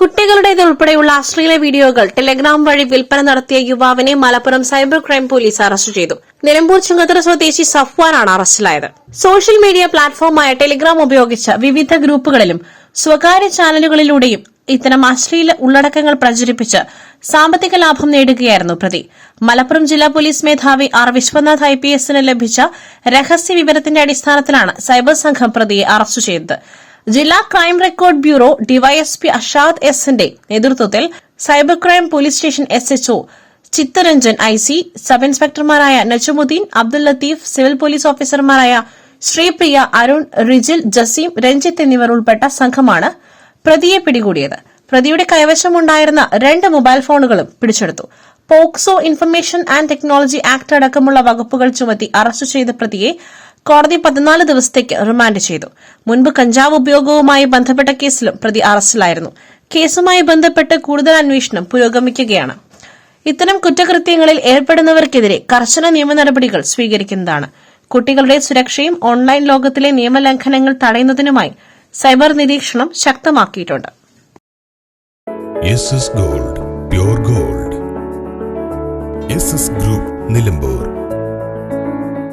കുട്ടികളുടേതുൾപ്പെടെയുള്ള അശ്ലീല വീഡിയോകൾ ടെലഗ്രാം വഴി വിൽപ്പന നടത്തിയ യുവാവിനെ Malappuram cyber crime police arrest ചെയ്തു. നിലമ്പൂർ ചുങ്കത്തറ സ്വദേശി സഫ്വാനാണ് അറസ്റ്റിലായത്. സോഷ്യൽ മീഡിയ പ്ലാറ്റ്ഫോമായ ടെലിഗ്രാം ഉപയോഗിച്ച് വിവിധ ഗ്രൂപ്പുകളിലും സ്വകാര്യ ചാനലുകളിലൂടെയും ഇത്തരം അശ്ലീല ഉള്ളടക്കങ്ങൾ പ്രചരിപ്പിച്ച് സാമ്പത്തിക ലാഭം നേടുകയായിരുന്നു പ്രതി. മലപ്പുറം ജില്ലാ പോലീസ് മേധാവി ആർ വിശ്വനാഥ് ഐ പി എസിന് ലഭിച്ച രഹസ്യ വിവരത്തിന്റെ അടിസ്ഥാനത്തിലാണ് സൈബർ സംഘം പ്രതിയെ അറസ്റ്റ് ചെയ്തത്. ജില്ലാ crime record bureau DYSP Ashad എസിന്റെ നേതൃത്വത്തിൽ cyber crime police station S HO Chitharanjan I C sub ഇൻസ്പെക്ടർമാരായ Najmuddin Abdul Latheef civil police ഓഫീസർമാരായ ശ്രീപ്രിയ അരുൺ റിജിൽ ജസീം രഞ്ജിത്ത് എന്നിവർ ഉൾപ്പെട്ട സംഘമാണ് പ്രതിയെ പിടികൂടിയത്. പ്രതിയുടെ കൈവശമുണ്ടായിരുന്ന രണ്ട് മൊബൈൽ ഫോണുകളും പിടിച്ചെടുത്തു. POCSO information and technology act അടക്കമുള്ള വകുപ്പുകൾ ചുമത്തി അറസ്റ്റ് ചെയ്ത പ്രതിയെ കോടതി പതിനാല് ദിവസത്തേക്ക് റിമാൻഡ് ചെയ്തു. മുൻപ് കഞ്ചാവ് ഉപയോഗവുമായി ബന്ധപ്പെട്ട കേസിലും പ്രതി അറസ്റ്റിലായിരുന്നു. കേസുമായി ബന്ധപ്പെട്ട് കൂടുതൽ അന്വേഷണം പുരോഗമിക്കുകയാണ്. ഇത്തരം കുറ്റകൃത്യങ്ങളിൽ ഏർപ്പെടുന്നവർക്കെതിരെ കർശന നിയമ നടപടികൾ സ്വീകരിക്കുന്നതാണ്. കുട്ടികളുടെ സുരക്ഷയും ഓൺലൈൻ ലോകത്തിലെ നിയമലംഘനങ്ങൾ തടയുന്നതിനുമായി സൈബർ നിരീക്ഷണം ശക്തമാക്കിയിട്ടുണ്ട്. Gold gold. ഗ്രൂപ്പ് നിലമ്പൂർ.